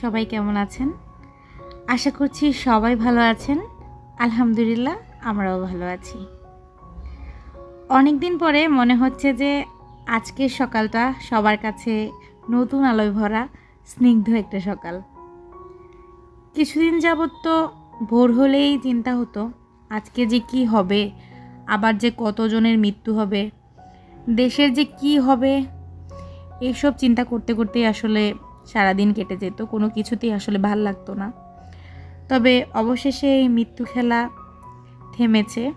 সবাই কেমন আছেন? আশা করছি সবাই ভালো আছেন। আলহামদুলিল্লাহ, আমরাও ভালো আছি। অনেক দিন পরে মনে হচ্ছে যে আজকের সকালটা সবার কাছে নতুন আলোয় ভরা, স্নিগ্ধ একটা সকাল। কিছুদিন যাবৎ তো ভোর হলেই চিন্তা হতো, আজকে যে কি হবে, আবার যে কতজনের মৃত্যু হবে, দেশের যে কি হবে এইসব চিন্তা করতে করতেই আসলে সারাদিন কেটে যেত, কোনো কিছুতেই আসলে ভালো লাগতো না। তবে অবশেষে এই মৃত্যু খেলা থেমেছে,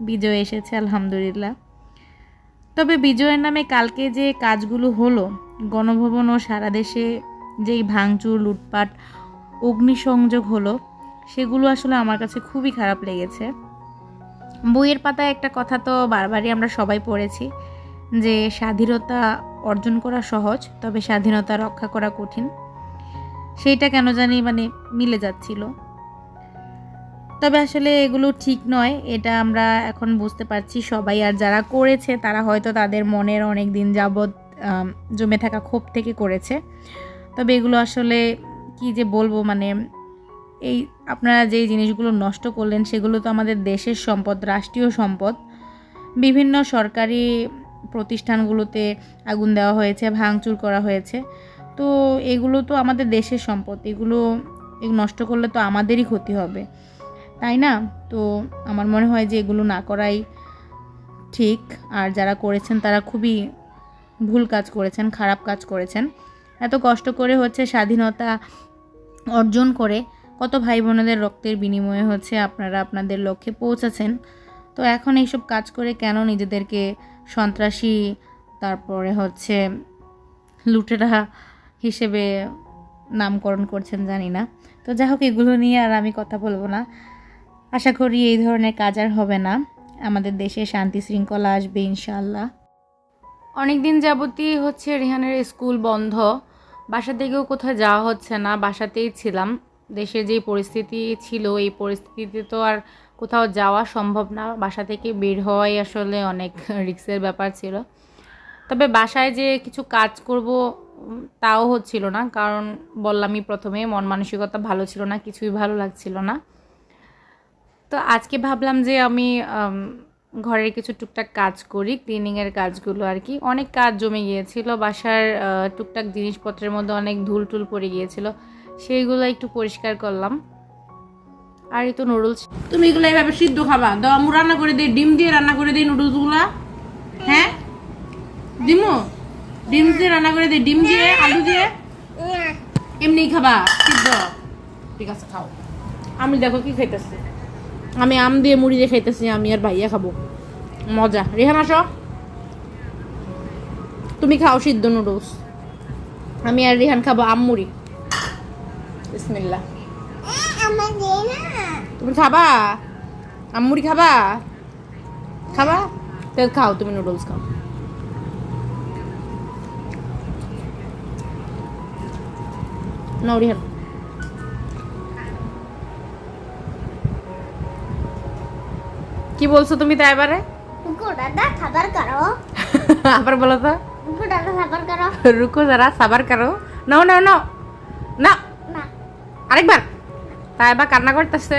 বিজয় এসেছে, আলহামদুলিল্লাহ। তবে বিজয়ের নামে কালকে যে কাজগুলো হলো, গণভবন ও সারা দেশে যেই ভাঙচুর, লুটপাট, অগ্নিসংযোগ হলো, সেগুলো আসলে আমার কাছে খুবই খারাপ লেগেছে। বইয়ের পাতায় একটা কথা তো বারবারই আমরা সবাই পড়েছি যে স্বাধীনতা অর্জন করা সহজ, তবে স্বাধীনতা রক্ষা করা কঠিন। সেইটা কেন জানি মানে মিলে যাচ্ছিল। তবে আসলে এগুলো ঠিক নয়, এটা আমরা এখন বুঝতে পারছি সবাই। আর যারা করেছে, তারা হয়তো তাদের মনের অনেক দিন যাবৎ জমে থাকা ক্ষোভ থেকে করেছে। তবে এগুলো আসলে কি যে বলব মানে এই আপনারা যেই জিনিসগুলো নষ্ট করলেন, সেগুলো তো আমাদের দেশের সম্পদ, রাষ্ট্রীয় সম্পদ। বিভিন্ন সরকারি প্রতিষ্ঠানগুলোতে আগুন দেওয়া হয়েছে, ভাঙচুর করা হয়েছে। তো এগুলো তো আমাদের দেশের সম্পদ, এগুলো নষ্ট করলে তো আমাদেরই ক্ষতি হবে। তাই না? তো আমার মনে হয় যে এগুলো না করাই ঠিক। আর যারা করেছেন তারা খুবই ভুল কাজ করেছেন, খারাপ কাজ করেছেন। এত কষ্ট করে হচ্ছে স্বাধীনতা অর্জন করে কত ভাই বোনেদের রক্তের বিনিময়ে হচ্ছে আপনারা আপনাদের লক্ষ্যে পৌঁছেছেন। তো এখন এইসব কাজ করে কেন নিজেদেরকে সন্ত্রাসী, তারপরে হচ্ছে লুটেরা হিসেবে নামকরণ করছেন জানি না। তো যাই হোক এগুলো নিয়ে আর আমি কথা বলব না। আশা করি এই ধরনের কাজ আর হবে না। আমাদের দেশে শান্তি শৃঙ্খলা আসবে ইনশাল্লাহ অনেক দিন যাবতই হচ্ছে রেহানের স্কুল বন্ধ। বাসা থেকেও কোথাও যাওয়া হচ্ছে না, বাসাতেই ছিলাম। দেশের যেই পরিস্থিতি ছিল, এই পরিস্থিতিতে তো আর কোথাও যাওয়া সম্ভব না। বাসা থেকে বের হওয়াই আসলে অনেক রিস্কের ব্যাপার ছিল। তবে বাসায় যে কিছু কাজ করব তাও হচ্ছিল না। কারণ বললামই প্রথমে, মন মানসিকতা ভালো ছিল না, কিছুই ভালো লাগছিল না। তো আজকে ভাবলাম যে আমি ঘরের কিছু টুকটাক কাজ করি, ক্লিনিংয়ের কাজগুলো আর কি। অনেক কাজ জমে গিয়েছিল। বাসার টুকটাক জিনিসপত্রের মধ্যে অনেক ধুল টুল পড়ে গিয়েছিল। সেইগুলো একটু পরিষ্কার করলাম। আর এই তো নুডলস তুমি এগুলো এইভাবে সিদ্ধ খাবা। দাও আমি রান্না করে দিই, ডিম দিয়ে রান্না করে দিই নুডলসগুলা হ্যাঁ? ডিমু, ডিম দিয়ে রান্না করে দিই, ডিম দিয়ে, আলু দিয়ে। এমনি খাবা, সিদ্ধ। ঠিক আছে, খাও। আমি দেখো কি খাইতেছি। আমি আম দিয়ে মুড়ি দিয়ে খাইতেছি, আমি আর ভাইয়া খাব। মজা। রেহান, আসো। তুমি খাও সিদ্ধ নুডলস আমি আর রেহান খাব আম মুড়ি। বিসমিল্লাহ। তুমি খাবা? আমুড়ি খাবা? খাবা? খাও তুমি নুডলস খাও। নাও কি বলছো তুমি তাই এবারে? গোড়াটা খাবার করো। আবার বলো তো। গোড়াটা খাবার করো। রুকো যারা সাবার করো। নাও নাও নাও। না না আরেকবার। তাই এবার কান্না করতেছে,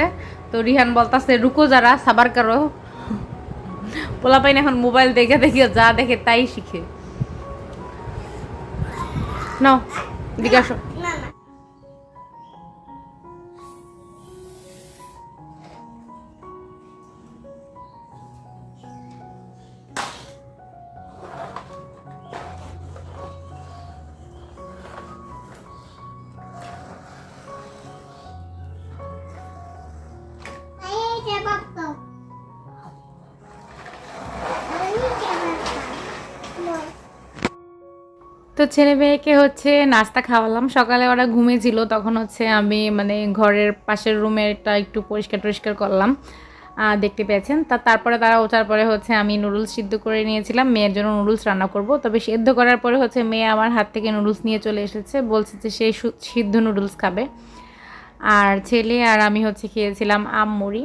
তো রিহান বলতেছে, রুকো যারা, সাবার কারও। পোলা পাইন এখন মোবাইল দেখে দেখে যা দেখে তাই শিখে। নাও দিকে আসো। তো ছেলে মেয়েকে হচ্ছে নাস্তা খাওয়ালাম। সকালে ওরা ঘুমিয়েছিল, তখন হচ্ছে আমি মানে ঘরের পাশের রুমেরটা একটু পরিষ্কার টরিষ্কার করলাম। দেখতে পেয়েছেন। তা তারপরে তারা ওঠার পরে হচ্ছে আমি নুডলস সিদ্ধ করে নিয়েছিলাম। মেয়ের জন্য নুডলস রান্না করব। তবে সিদ্ধ করার পরে হচ্ছে মেয়ে আমার হাত থেকে নুডলস নিয়ে চলে এসেছে। বলছে যে সে, সিদ্ধ নুডলস খাবে। আর ছেলে আর আমি হচ্ছে খেয়েছিলাম আম মুড়ি।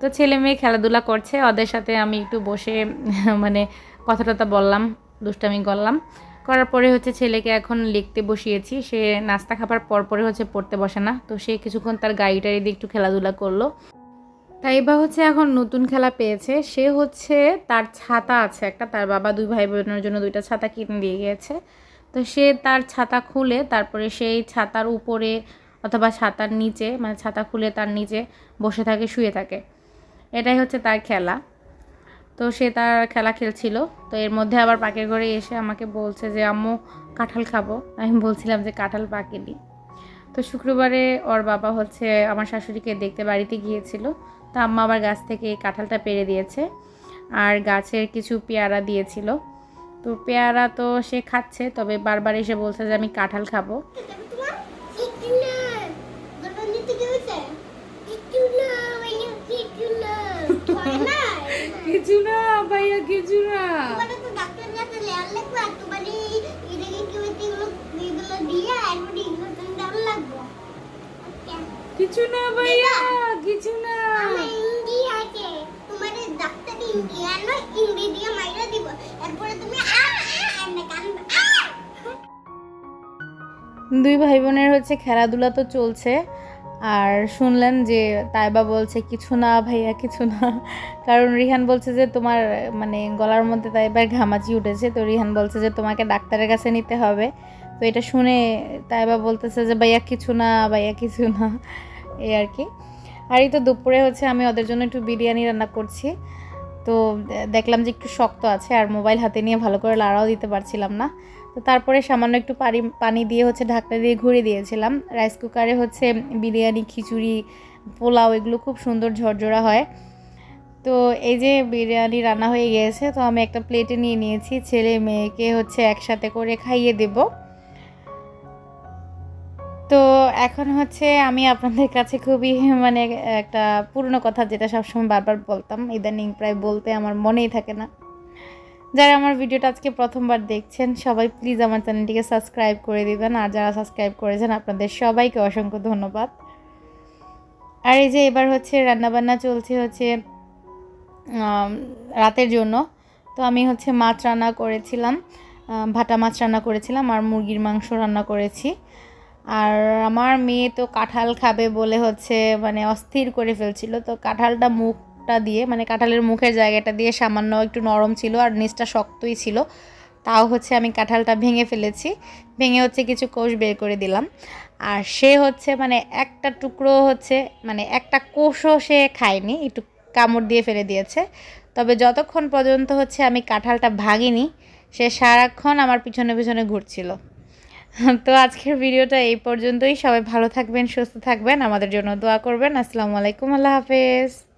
তো ছেলে মেয়ে খেলাধুলা করছে, ওদের সাথে আমি একটু বসে মানে কথা টথা বললাম, দুষ্টামি করলাম। করার পরে হচ্ছে ছেলেকে এখন লিখতে বসিয়েছি, সে নাস্তা খাবার পর পরে হচ্ছে পড়তে বসে না, তো সে কিছুক্ষণ তার গাড়ি টাড়ি দিয়ে একটু খেলাধুলা করল। তাই বা হচ্ছে এখন নতুন খেলা পেয়েছে, সে হচ্ছে তার ছাতা আছে একটা, তার বাবা দুই ভাই বোনের জন্য দুইটা ছাতা কিনে দিয়ে গিয়েছে। তো সে তার ছাতা খুলে, তারপরে সেই ছাতার উপরে অথবা ছাতার নিচে মানে ছাতা খুলে তার নিচে বসে থাকে, শুয়ে থাকে। এটাই হচ্ছে তার খেলা। তো সে তার খেলা খেলছিল। তো এর মধ্যে আবার পাকের ঘরে এসে আমাকে বলছে যে, আম্মু, কাঁঠাল খাব। আমি বলছিলাম যে, কাঁঠাল পাকেনি। তো শুক্রবারে ওর বাবা হচ্ছে আমার শাশুড়িকে দেখতে বাড়িতে গিয়েছিল। তো আম্মা আবার গাছ থেকে এই কাঁঠালটা পেরে দিয়েছে আর গাছের কিছু পেয়ারা দিয়েছিল। তো পেয়ারা তো সে খাচ্ছে, তবে বারবার এসে বলছে যে, আমি কাঁঠাল খাব। কিছু না ভাইয়া কিছু না কাছে না ভাইয়া কিছু না। দুই ভাই বোনের হচ্ছে খেলাধুলা তো চলছে। আর শুনলেন যে তাইবা বলছে, কিছু না ভাইয়া, কিছু না। কারণ রিহান বলছে যে, তোমার মানে গলার মধ্যে তাইবার ঘামাচি উঠেছে। তো রিহান বলছে যে, তোমাকে ডাক্তারের কাছে নিতে হবে। তো এটা শুনে তাইবা বলতেছে যে, ভাইয়া, কিছু না, ভাইয়া, কিছু না। এই আর কি। আর এই তো দুপুরে হচ্ছে আমি ওদের জন্য একটু বিরিয়ানি রান্না করছি। তো দেখলাম যে একটু শক্ত আছে আর মোবাইল হাতে নিয়ে ভালো করে লাড়াও দিতে পারছিলাম না। তো তারপরে সামান্য একটু পানি পানি দিয়ে হচ্ছে ঢাকনা দিয়ে ঘুরে দিয়েছিলাম। রাইস কুকারে হচ্ছে বিরিয়ানি, খিচুড়ি, পোলাও এগুলো খুব সুন্দর ঝরঝরা হয়। তো এই যে বিরিয়ানি রান্না হয়ে গিয়েছে, তো আমি একটা প্লেটে নিয়ে নিয়েছি। ছেলে মেয়েকে হচ্ছে একসাথে করে খাইয়ে দেব। তো এখন হচ্ছে আমি আপনাদের কাছে খুবই মানে একটা পুরনো কথা যেটা সবসময় বারবার বলতাম, ইদানিং প্রায় বলতে আমার মনেই থাকে না। যারা আমার ভিডিওটা আজকে প্রথমবার দেখছেন, সবাই প্লিজ আমার চ্যানেলটিকে সাবস্ক্রাইব করে দিবেন। আর যারা সাবস্ক্রাইব করেছেন, আপনাদের সবাইকে অসংখ্য ধন্যবাদ। আর এই যে এবার হচ্ছে রান্নাবান্না চলছে হচ্ছে রাতের জন্য। তো আমি হচ্ছে মাছ রান্না করেছিলাম ভাটা মাছ রান্না করেছিলাম আর মুরগির মাংস রান্না করেছি। আর আমার মেয়ে তো কাঁঠাল খাবে বলে হচ্ছে মানে অস্থির করে ফেলছিল, তো কাঁঠালটা মুখটা দিয়ে মানে কাঁঠালের মুখের জায়গাটা দিয়ে সামান্য একটু নরম ছিল আর নিচটা শক্তই ছিল। তাও হচ্ছে আমি কাঁঠালটা ভেঙে ফেলেছি। ভেঙে হচ্ছে কিছু কোষ বের করে দিলাম। আর সে হচ্ছে মানে একটা টুকরো হচ্ছে মানে একটা কোষও সে খায়নি, একটু কামড় দিয়ে ফেলে দিয়েছে। তবে যতক্ষণ পর্যন্ত হচ্ছে আমি কাঁঠালটা ভাঙিনি, সে সারাক্ষণ আমার পিছনে পিছনে ঘুরছিল। তো আজকের ভিডিওটা এই পর্যন্তই। সবাই ভালো থাকবেন, সুস্থ থাকবেন। আমাদের জন্য দোয়া করবেন। আসসালামু আলাইকুম। আল্লাহ হাফেজ।